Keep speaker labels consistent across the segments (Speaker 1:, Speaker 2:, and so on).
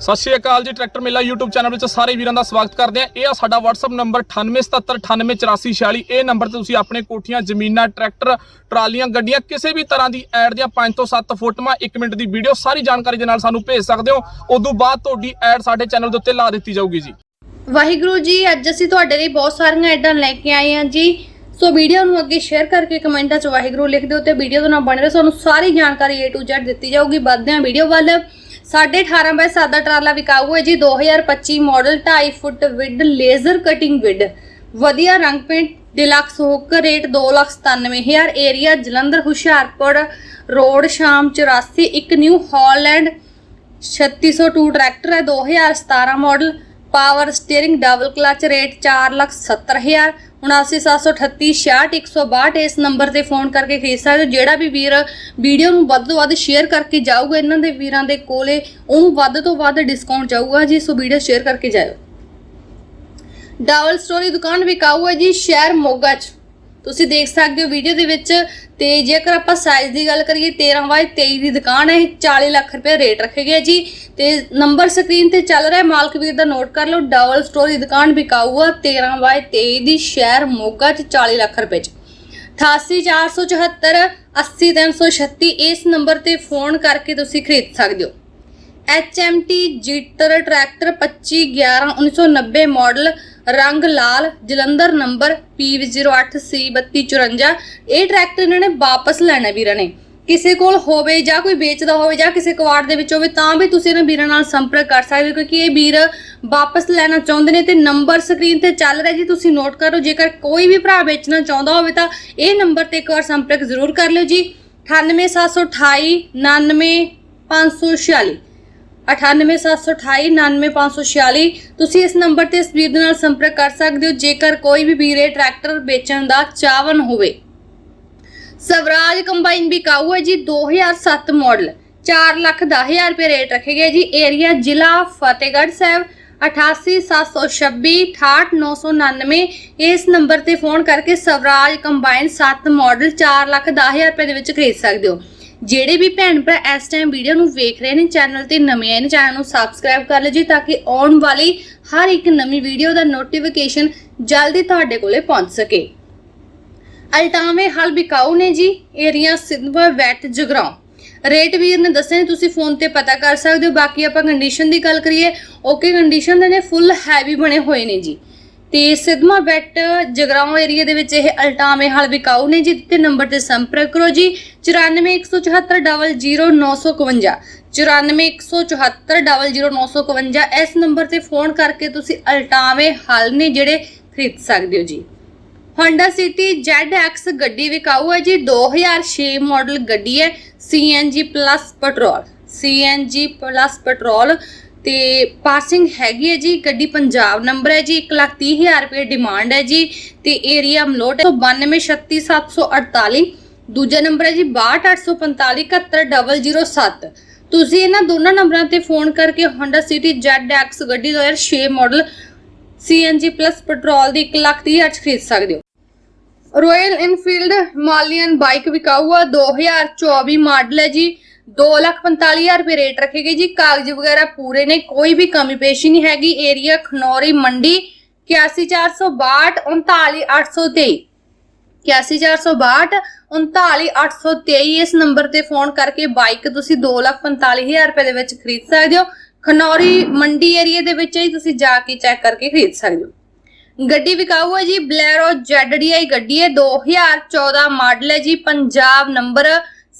Speaker 1: ਸਤਿ ਸ਼੍ਰੀ ਅਕਾਲ ਜੀ, ਟਰੈਕਟਰ ਮੇਲਾ YouTube ਚੈਨਲ ਵਿੱਚ ਸਾਰੇ ਵੀਰਾਂ ਦਾ ਸਵਾਗਤ ਕਰਦੇ ਆ ਇਹ ਆ ਸਾਡਾ WhatsApp ਨੰਬਰ 9877988446 ਇਹ ਨੰਬਰ ਤੇ ਤੁਸੀਂ ਆਪਣੇ ਕੋਠੀਆਂ, ਜ਼ਮੀਨਾਂ, ਟਰੈਕਟਰ, ਟਰਾਲੀਆਂ, ਗੱਡੀਆਂ, ਕਿਸੇ ਵੀ ਤਰ੍ਹਾਂ ਦੀ ਐਡ ਦੀਆਂ 5 ਤੋਂ 7 ਫੋਟੋਆਂ 1 ਮਿੰਟ ਦੀ ਵੀਡੀਓ ਸਾਰੀ ਜਾਣਕਾਰੀ ਦੇ ਨਾਲ ਸਾਨੂੰ ਭੇਜ ਸਕਦੇ ਹੋ। ਉਦੋਂ ਬਾਅਦ ਤੁਹਾਡੀ ਐਡ ਸਾਡੇ ਚੈਨਲ ਦੇ ਉੱਤੇ ਲਾ ਦਿੱਤੀ ਜਾਊਗੀ ਜੀ।
Speaker 2: ਵਾਹਿਗੁਰੂ ਜੀ, ਅੱਜ ਅਸੀਂ ਤੁਹਾਡੇ ਲਈ ਬਹੁਤ ਸਾਰੀਆਂ ਐਡਾਂ ਲੈ ਕੇ ਆਏ ਹਾਂ ਜੀ। ਸੋ ਵੀਡੀਓ ਨੂੰ ਅੱਗੇ ਸ਼ੇਅਰ ਕਰਕੇ ਕਮੈਂਟਾਂ 'ਚ ਵਾਹਿਗੁਰੂ ਲਿਖ ਦਿਓ ਤੇ ਵੀਡੀਓ ਦੇ ਨਾਲ ਬਣੇ ਰਹੋ। ਤੁਹਾਨੂੰ ਸਾਰੀ ਜਾਣਕਾਰੀ A to Z ਦਿੱਤੀ ਜਾਊਗੀ। ਵੱਧਦੇ ਹਾਂ ਵੀਡੀਓ ਵੱਲ। 18.5 ਬਾਈ ਸਾਦਾ ਟਰਾਲਾ ਵਿਕਾਊ ਹੈ ਜੀ 2025 model 2.5 foot with laser cutting with. ਵਧੀਆ ਰੰਗ paint deluxe hook rate 297000 area Jalandhar, Hoshiarpur, road Sham 84 ਇੱਕ ਨਿਊ ਹਾਲੈਂਡ 3602 ਟਰੈਕਟਰ ਹੈ 2017 model power steering double clutch rate 470000 79738 ਇਸ ਨੰਬਰ ਤੇ ਫੋਨ ਕਰਕੇ ਖਰੀਦ ਸਕਦੇ ਹੋ। ਜਿਹੜਾ ਵੀ ਵੀਰ ਵੀਡੀਓ ਨੂੰ ਵੱਧ ਤੋਂ ਵੱਧ ਸ਼ੇਅਰ ਕਰਕੇ ਜਾਊਗਾ, ਇਹਨਾਂ ਦੇ ਵੀਰਾਂ ਦੇ ਕੋਲੇ, ਉਹਨੂੰ ਵੱਧ ਤੋਂ ਵੱਧ ਡਿਸਕਾਊਂਟ ਜਾਊਗਾ ਜੀ। ਸੋ ਵੀਡੀਓ ਸ਼ੇਅਰ ਕਰਕੇ ਜਾਇਓ। ਡਬਲ ਸਟੋਰੀ ਦੁਕਾਨ ਵਿਕਾਊ ਹੈ ਜੀ, ਸ਼ਹਿਰ ਮੋਗਾ ਚ। ਤੁਸੀਂ ਦੇਖ ਸਕਦੇ ਹੋ ਵੀਡੀਓ ਦੇ ਵਿੱਚ ਤੇ ਜੇਕਰ ਆਪਾਂ ਸਾਈਜ਼ ਦੀ ਗੱਲ ਕਰੀਏ 13 ਬਾਈ 23 ਦੀ ਦੁਕਾਨ ਹੈ, ਇਹ 40 ਲੱਖ ਰੁਪਏ ਰੇਟ ਰੱਖੇ ਗਿਆ ਜੀ। ਤੇ ਨੰਬਰ ਸਕਰੀਨ ਤੇ ਚੱਲ ਰਿਹਾ ਮਾਲਕ ਵੀਰ ਦਾ ਨੋਟ ਕਰ ਲਓ ਡਬਲ ਸਟੋਰੀ ਦੁਕਾਨ ਵਿਕਾਊ ਆ 13 ਬਾਈ 23 ਦੀ ਸ਼ਹਿਰ ਮੋਗਾ ਚ 40 ਲੱਖ ਰੁਪਏ ਚ। 88474 80336 ਇਸ ਨੰਬਰ ਤੇ ਫੋਨ ਕਰਕੇ ਤੁਸੀਂ ਖਰੀਦ ਸਕਦੇ ਹੋ। HMT ਜੀਟਰ ਟਰੈਕਟਰ 2511 1990 ਮਾਡਲ ਰੰਗ ਲਾਲ, ਜਲੰਧਰ ਨੰਬਰ PV08C3254 ਇਹ ਟਰੈਕਟਰ ਇਹਨਾਂ ਨੇ ਵਾਪਸ ਲੈਣਾ ਵੀਰਾਂ ਨੇ। ਕਿਸੇ ਕੋਲ ਹੋਵੇ ਜਾਂ ਕੋਈ ਵੇਚਦਾ ਹੋਵੇ ਜਾਂ ਕਿਸੇ ਕਵਾੜ ਦੇ ਵਿੱਚ ਹੋਵੇ, ਤਾਂ ਵੀ ਤੁਸੀਂ ਇਹਨਾਂ ਵੀਰਾਂ ਨਾਲ ਸੰਪਰਕ ਕਰ ਸਕਦੇ ਹੋ, ਕਿਉਂਕਿ ਇਹ ਵੀਰ ਵਾਪਸ ਲੈਣਾ ਚਾਹੁੰਦੇ ਨੇ ਤੇ ਨੰਬਰ ਸਕਰੀਨ ਤੇ ਚੱਲ ਰਿਹਾ ਜੀ, ਤੁਸੀਂ ਨੋਟ ਕਰੋ ਜੇਕਰ ਕੋਈ ਵੀ ਭਰਾ ਵੇਚਣਾ ਚਾਹੁੰਦਾ ਹੋਵੇ ਤਾਂ ਇਹ ਨੰਬਰ ਤੇ ਇੱਕ ਵਾਰ ਸੰਪਰਕ ਜ਼ਰੂਰ ਕਰ ਲਿਓ ਜੀ। 98728 99546 9872899546 ਤੁਸੀਂ ਇਸ ਨੰਬਰ ਤੇ ਇਸ ਵੀਰ ਦੇ ਨਾਲ ਸੰਪਰਕ ਕਰ ਸਕਦੇ ਹੋ, ਜੇਕਰ ਕੋਈ ਵੀ ਵੀਰੇ ਟਰੈਕਟਰ ਵੇਚਣ ਦਾ ਚਾਹਵਨ ਹੋਵੇ। ਸਵਰਾਜ ਕੰਬਾਈਨ ਬਿਕਾਊ ਹੈ ਜੀ 2007 ਮਾਡਲ। 4 ਲੱਖ 10000 ਰੁਪਏ ਰੇਟ ਰੱਖੇ ਗਏ ਜੀ, ਏਰੀਆ ਜ਼ਿਲ੍ਹਾ ਫਤਿਹਗੜ੍ਹ ਸਾਹਿਬ 88726 68999 ਇਸ ਨੰਬਰ ਤੇ ਫੋਨ ਕਰਕੇ ਸਵਰਾਜ ਕੰਬਾਈਨ 7 ਮਾਡਲ 4 ਲੱਖ 10000 ਰੁਪਏ ਦੇ ਵਿੱਚ ਖਰੀਦ ਸਕਦੇ ਹੋ। ਜਿਹੜੇ ਵੀ ਭੈਣ ਭਰਾ ਇਸ ਟਾਈਮ ਵੀਡੀਓ ਨੂੰ ਵੇਖ ਰਹੇ ਨੇ ਚੈਨਲ ਤੇ ਨਵੇਂ ਆਏ ਨੇ ਚੈਨਲ ਨੂੰ ਸਬਸਕ੍ਰਾਈਬ ਕਰ ਲਓ ਜੀ, ਤਾਂ ਕਿ ਆਉਣ ਵਾਲੀ ਹਰ ਇੱਕ ਨਵੀਂ ਵੀਡੀਓ ਦਾ ਨੋਟੀਫਿਕੇਸ਼ਨ ਜਲਦੀ ਤੁਹਾਡੇ ਕੋਲੇ ਪਹੁੰਚ ਸਕੇ। ਅਲਟਾਵੇਂ ਹਲ ਬਿਕਾਊ ਨੇ ਜੀ, ਏਰੀਆ ਸਿੱਧਵਾ ਵੈਟ ਜਗਰਾਉਂ। ਰੇਟ ਵੀਰ ਨੇ ਦੱਸਿਆ ਨੇ ਤੁਸੀਂ ਫੋਨ ਤੇ ਪਤਾ ਕਰ ਸਕਦੇ ਹੋ, ਬਾਕੀ ਆਪਾਂ ਕੰਡੀਸ਼ਨ ਦੀ ਗੱਲ ਕਰੀਏ ਓਕੇ ਕੰਡੀਸ਼ਨ ਦੇ ਨੇ ਫੁੱਲ ਹੈਵੀ ਬਣੇ ਹੋਏ ਨੇ ਜੀ। ਤੇ ਸਿੱਧਵਾ ਵੈਟ ਜਗਰਾਉਂ ਏਰੀਆ ਦੇ ਵਿੱਚ ਇਹ ਅਲਟਾਵੇਂ ਹਲ ਵਿਕਾਊ ਨੇ ਜੀ ਤੇ ਨੰਬਰ ਤੇ ਸੰਪਰਕ ਕਰੋ ਜੀ। 9417400951 9417400951 ਇਸ ਨੰਬਰ ਤੇ ਫੋਨ ਕਰਕੇ ਤੁਸੀਂ ਅਲਟਾਵੇਂ ਹਲ ਨੇ ਜਿਹੜੇ ਖਰੀਦ ਸਕਦੇ ਹੋ ਜੀ। Honda City ZX ਗੱਡੀ ਵਿਕਾਊ ਹੈ ਜੀ। 2006 ਮਾਡਲ ਗੱਡੀ ਹੈ। CNG plus petrol CNG plus petrol ਤੇ ਪਾਸਿੰਗ ਹੈਗੀ ਹੈ ਜੀ, ਗੱਡੀ ਪੰਜਾਬ ਨੰਬਰ ਹੈ ਜੀ 130000 ਰੁਪਏ ਡਿਮਾਂਡ ਹੈ ਜੀ, ਤੇ ਏਰੀਆ ਮਲੋਟ 92363748 ਦੂਜਾ ਨੰਬਰ ਹੈ ਜੀ 6284571007 ਤੁਸੀਂ ਇਹਨਾਂ ਦੋਨਾਂ ਨੰਬਰਾਂ ਤੇ ਫੋਨ ਕਰਕੇ Honda City ZX ਗੱਡੀ 2006 ਮਾਡਲ CNG ਪਲੱਸ ਪੈਟਰੋਲ ਦੀ 130000 ਚ ਖਰੀਦ ਸਕਦੇ ਹੋ। ਰਾਇਲ ਇਨਫੀਲਡ ਹਿਮਾਲਯਨ ਬਾਈਕ ਵਿਕਾਊ ਆ 2024 ਮਾਡਲ ਹੈ ਜੀ 245000 ਰੁਪਏ ਰੇਟ ਰੱਖੇ ਜੀ। ਕਾਗਜ਼ ਵਗੈਰਾ ਪੂਰੇ ਨੇ, ਕੋਈ ਵੀ ਕਮੀ ਪੇਸ਼ੀ ਨਹੀਂ ਹੈਗੀ। ਏਰੀਆ ਖਨੌਰੀ ਮੰਡੀ 81462 39823 81462 39823 ਇਸ ਨੰਬਰ ਤੇ ਫੋਨ ਕਰਕੇ ਬਾਈਕ ਤੁਸੀਂ 245000 ਰੁਪਏ ਦੇ ਵਿੱਚ ਖਰੀਦ ਸਕਦੇ ਹੋ। ਖਨੌਰੀ ਮੰਡੀ ਏਰੀਆ ਦੇ ਵਿੱਚ ਹੀ ਤੁਸੀਂ ਜਾ ਕੇ ਚੈੱਕ ਕਰਕੇ ਖਰੀਦ ਸਕਦੇ ਹੋ। ਗੱਡੀ ਵਿਕਾਊ ਹੈ ਜੀ, ਬਲੈਰੋ ZDI ਗੱਡੀ ਹੈ। 2014 ਮਾਡਲ ਹੈ ਜੀ, ਪੰਜਾਬ ਨੰਬਰ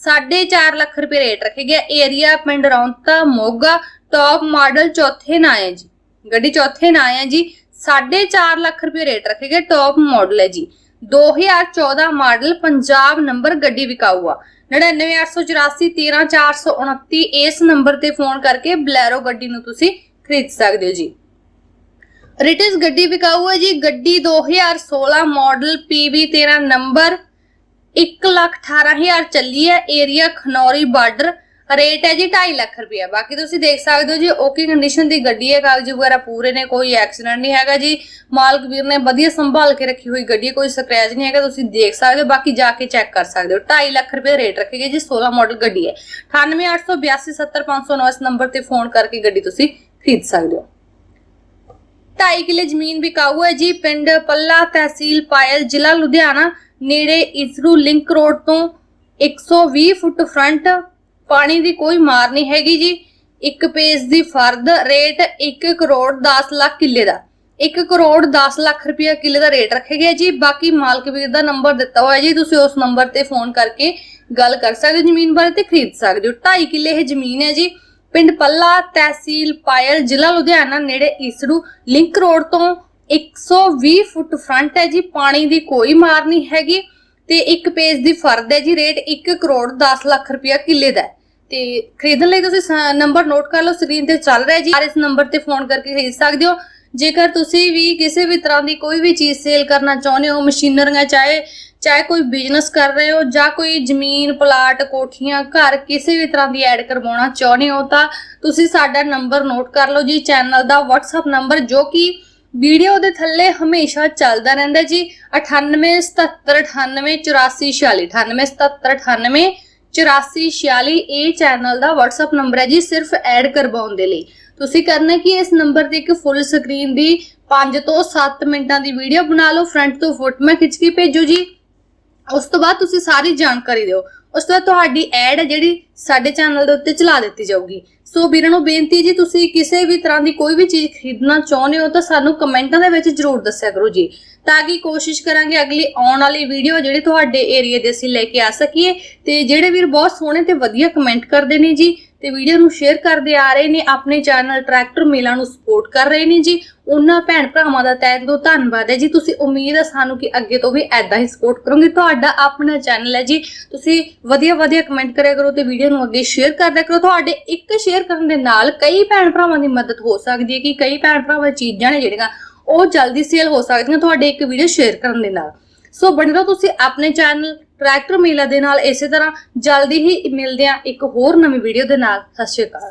Speaker 2: 4.5 ਲੱਖ ਰੁਪਏ ਰੇਟ ਰੱਖੇ ਗਿਆ। ਏਰੀਆ ਪਿੰਡ ਰੌਂਤਾ, ਮੋਗਾ ਟੌਪ ਮਾਡਲ ਚੌਥੇ ਨਾਂ ਹੈ ਜੀ। ਗੱਡੀ ਚੌਥੇ ਨਾਂ ਹੈ ਜੀ। 4.5 ਲੱਖ ਰੁਪਏ ਰੇਟ ਰੱਖੇ ਗਿਆ ਟੌਪ ਮਾਡਲ ਹੈ ਜੀ। 2014 ਮਾਡਲ ਪੰਜਾਬ ਨੰਬਰ ਗੱਡੀ ਵਿਕਾਊ ਆ 9984413429 ਇਸ ਨੰਬਰ ਤੇ ਫੋਨ ਕਰਕੇ ਬਲੈਰੋ ਗੱਡੀ ਨੂੰ ਤੁਸੀਂ ਖਰੀਦ ਸਕਦੇ ਹੋ ਜੀ। ਰਿਟਿਸ ਗੱਡੀ ਵਿਕਾਊ ਹੈ ਜੀ। ਗੱਡੀ 2016 ਮਾਡਲ PB13 ਨੰਬਰ 118000 ਚੱਲੀ ਹੈ ਏਰੀਆ ਖਨੌਰੀ ਬਾਰਡਰ ਰੇਟ ਹੈ ਜੀ 2.5 ਲੱਖ ਰੁਪਏ ਬਾਕੀ ਤੁਸੀਂ ਦੇਖ ਸਕਦੇ ਹੋ ਜੀ ਓਕੇ ਕੰਡੀਸ਼ਨ ਦੀ ਗੱਡੀ ਹੈ, ਕਾਗਜ਼ ਵਗੈਰਾ ਪੂਰੇ ਨੇ, ਕੋਈ ਐਕਸੀਡੈਂਟ ਨਹੀਂ ਹੈਗਾ ਜੀ। ਮਾਲਕ ਵੀਰ ਨੇ ਵਧੀਆ ਸੰਭਾਲ ਕੇ ਰੱਖੀ ਹੋਈ ਗੱਡੀ, ਕੋਈ ਸਕ੍ਰੈਚ ਨਹੀਂ ਹੈਗਾ, ਤੁਸੀਂ ਦੇਖ ਸਕਦੇ ਹੋ। ਬਾਕੀ ਜਾ ਕੇ ਚੈੱਕ ਕਰ ਸਕਦੇ ਹੋ। 2.5 ਲੱਖ ਰੁਪਏ ਰੇਟ ਰੱਖੀ ਜੀ 16 ਮਾਡਲ ਗੱਡੀ ਹੈ। 9888270509 ਇਸ ਨੰਬਰ ਤੇ ਫੋਨ ਕਰਕੇ ਗੱਡੀ ਤੁਸੀਂ ਖਰੀਦ ਸਕਦੇ ਹੋ। 2.5 ਕਿੱਲੇ ਜ਼ਮੀਨ ਵਿਕਾਊ ਹੈ ਜੀ, ਪਿੰਡ ਪੱਲਾ ਤਹਿਸੀਲ ਪਾਇਲ, ਜ਼ਿਲ੍ਹਾ ਲੁਧਿਆਣਾ। ਨੇੜੇ ਇਸਰੂ ਲਿੰਕ ਰੋਡ ਤੋਂ 120 ਫੁੱਟ ਫਰੰਟ ਪਾਣੀ ਦੀ ਕੋਈ ਮਾਰ ਨਹੀਂ ਹੈਗੀ ਜੀ। ਇੱਕ ਪੇਜ ਦੀ ਫਰਦ ਰੇਟ 1 ਕਰੋੜ 10 ਲੱਖ ਕਿੱਲੇ ਦਾ। 1 ਕਰੋੜ 10 ਲੱਖ ਰੁਪਇਆ ਕਿੱਲੇ ਦਾ ਰੇਟ ਰੱਖਿਆ ਗਿਆ ਜੀ। ਬਾਕੀ ਮਾਲਕ ਵੀਰ ਦਾ ਨੰਬਰ ਦਿੱਤਾ ਹੋਇਆ ਜੀ। ਤੁਸੀਂ ਉਸ ਨੰਬਰ ਤੇ ਫੋਨ ਕਰਕੇ ਗੱਲ ਕਰ ਸਕਦੇ ਹੋ ਜ਼ਮੀਨ ਬਾਰੇ ਤੇ ਖਰੀਦ ਸਕਦੇ ਹੋ। 2.5 ਕਿੱਲੇ ਇਹ ਜ਼ਮੀਨ ਹੈ ਜੀ। ਪਿੰਡ ਪੱਲਾ, ਤਹਿਸੀਲ ਪਾਇਲ ਜ਼ਿਲ੍ਹਾ ਲੁਧਿਆਣਾ ਨੇੜੇ ਈਸੜੂ ਲਿੰਕ ਰੋਡ ਤੋਂ 120 ਫੁੱਟ ਫਰੰਟ ਹੈ ਜੀ, ਪਾਣੀ ਦੀ ਕੋਈ ਮਾਰ ਨਹੀਂ ਹੈਗੀ ਤੇ ਇੱਕ ਪੇਜ ਦੀ ਫਰਦ ਹੈ ਜੀ, ਰੇਟ 1 ਕਰੋੜ 10 ਲੱਖ ਰੁਪਇਆ ਕਿੱਲੇ ਦਾ ਤੇ ਖਰੀਦਣ ਲਈ ਤੁਸੀਂ ਨੰਬਰ ਨੋਟ ਕਰ ਲਓ, ਸਕਰੀਨ ਤੇ ਚੱਲ ਰਿਹਾ ਜੀ। ਇਸ ਨੰਬਰ ਤੇ ਫੋਨ ਕਰਕੇ ਖਰੀਦ ਸਕਦੇ ਹੋ। ਜੇਕਰ ਤੁਸੀਂ ਵੀ ਕਿਸੇ ਵੀ ਤਰ੍ਹਾਂ ਦੀ ਕੋਈ ਵੀ ਚੀਜ਼ ਸੇਲ ਕਰਨਾ ਚਾਹੁੰਦੇ ਹੋ, ਮਸ਼ੀਨਰੀਆਂ ਚਾਹੇ ਚਾਹੇ ਕੋਈ ਬਿਜ਼ਨਸ ਕਰ ਰਹੇ ਹੋ ਜਾਂ ਕੋਈ ਜ਼ਮੀਨ, ਪਲਾਟ, ਕੋਠੀਆਂ, ਘਰ ਕਿਸੇ ਵੀ ਤਰ੍ਹਾਂ ਦੀ ਐਡ ਕਰਵਾਉਣਾ ਚਾਹੁੰਦੇ ਹੋ ਤਾਂ ਤੁਸੀਂ ਸਾਡਾ ਨੰਬਰ ਨੋਟ ਕਰ ਲਓ ਜੀ। ਚੈਨਲ ਦਾ WhatsApp ਨੰਬਰ ਜੋ ਕਿ ਵੀਡੀਓ ਦੇ ਥੱਲੇ ਹਮੇਸ਼ਾ ਚੱਲਦਾ ਰਹਿੰਦਾ ਜੀ। 9877988446 9877988446 ਇਹ ਚੈਨਲ ਦਾ WhatsApp ਨੰਬਰ ਹੈ ਜੀ, ਸਿਰਫ ਐਡ ਕਰਵਾਉਣ ਦੇ ਲਈ। ਤੁਸੀਂ ਕਰਨਾ ਕਿ ਇਸ ਨੰਬਰ ਤੇ ਇੱਕ ਫੁੱਲ ਸਕਰੀਨ ਦੀ 5 ਤੋਂ 7 ਮਿੰਟਾਂ ਦੀ ਵੀਡੀਓ ਬਣਾ ਲਓ। ਫਰੰਟ ਤੋਂ ਫੋਟੋ ਖਿੱਚ ਕੇ ਭੇਜੋ ਜੀ। ਉਸ ਤੋਂ ਬਾਅਦ ਤੁਸੀਂ ਸਾਰੀ ਜਾਣਕਾਰੀ ਦਿਓ। ਉਸ ਤੋਂ ਬਾਅਦ ਤੁਹਾਡੀ ਐਡ ਹੈ ਜਿਹੜੀ ਸਾਡੇ ਚੈਨਲ ਦੇ ਉੱਤੇ ਚਲਾ ਦਿੱਤੀ ਜਾਊਗੀ। ਸੋ ਵੀਰਾਂ ਨੂੰ ਬੇਨਤੀ ਹੈ ਜੀ, ਤੁਸੀਂ ਕਿਸੇ ਵੀ ਤਰ੍ਹਾਂ ਦੀ ਕੋਈ ਵੀ ਚੀਜ਼ ਖਰੀਦਣਾ ਚਾਹੁੰਦੇ ਹੋ ਤਾਂ ਸਾਨੂੰ ਕਮੈਂਟਾਂ ਦੇ ਵਿੱਚ ਜਰੂਰ ਦੱਸਿਆ ਕਰੋ ਜੀ। ਤਾਂ ਕਿ ਕੋਸ਼ਿਸ਼ ਕਰਾਂਗੇ ਅਗਲੀ ਆਉਣ ਵਾਲੀ ਵੀਡੀਓ ਜਿਹੜੀ ਤੁਹਾਡੇ ਏਰੀਆ ਦੇ ਅਸੀਂ ਲੈ ਕੇ ਆ ਸਕੀਏ ਤੇ ਜਿਹੜੇ ਵੀਰ ਬਹੁਤ ਸੋਹਣੇ ਤੇ ਵਧੀਆ ਕਮੈਂਟ ਕਰਦੇ ਨੇ ਜੀ ਤੇ ਵੀਡੀਓ ਨੂੰ ਸ਼ੇਅਰ ਕਰਦੇ ਆ ਰਹੇ ਨੇ, ਆਪਣੇ ਚੈਨਲ ਟਰੈਕਟਰ ਮੇਲਾ ਨੂੰ ਸਪੋਰਟ ਕਰ ਰਹੇ ਨੇ ਜੀ। ਉਹਨਾਂ ਭੈਣ ਭਰਾਵਾਂ ਦਾ ਤਹਿ ਦਿਲੋਂ ਧੰਨਵਾਦ ਹੈ ਜੀ। ਤੁਸੀਂ ਉਮੀਦ ਹੈ ਸਾਨੂੰ ਕਿ ਅੱਗੇ ਤੋਂ ਵੀ ਐਦਾਂ ਹੀ ਸਪੋਰਟ ਕਰੋਗੇ। ਤੁਹਾਡਾ ਆਪਣਾ ਚੈਨਲ ਹੈ ਜੀ। ਤੁਸੀਂ ਵਧੀਆ ਵਧੀਆ ਕਮੈਂਟ ਕਰਿਆ ਕਰੋ ਤੇ ਵੀਡੀਓ ਨੂੰ ਅੱਗੇ ਸ਼ੇਅਰ ਕਰਦਿਆ ਕਰੋ। ਤੁਹਾਡੇ ਇੱਕ ਸ਼ੇਅਰ ਕਰਨ ਦੇ ਨਾਲ ਕਈ ਭੈਣ ਭਰਾਵਾਂ ਦੀ ਮਦਦ ਹੋ ਸਕਦੀ ਹੈ ਕਿ ਕਈ ਭੈਣ ਭਰਾਵਾਂ ਚੀਜ਼ਾਂ ਨੇ ਜਿਹੜੀਆਂ ਉਹ ਜਲਦੀ ਸੇਲ ਹੋ ਸਕਦੀਆਂ ਤੁਹਾਡੇ ਇੱਕ ਵੀਡੀਓ ਸ਼ੇਅਰ ਕਰਨ ਦੇ ਨਾਲ। ਸੋ ਬਣੇ ਰਹੋ ਤੁਸੀਂ ਆਪਣੇ ਚੈਨਲ ਟਰੈਕਟਰ ਮੇਲਾ ਦੇ ਨਾਲ ਇਸੇ ਤਰ੍ਹਾਂ ਜਲਦੀ ਹੀ ਮਿਲਦੇ ਆ ਇੱਕ ਹੋਰ ਨਵੀਂ ਵੀਡੀਓ ਦੇ ਨਾਲ। ਸਤਿ ਸ਼੍ਰੀ ਅਕਾਲ।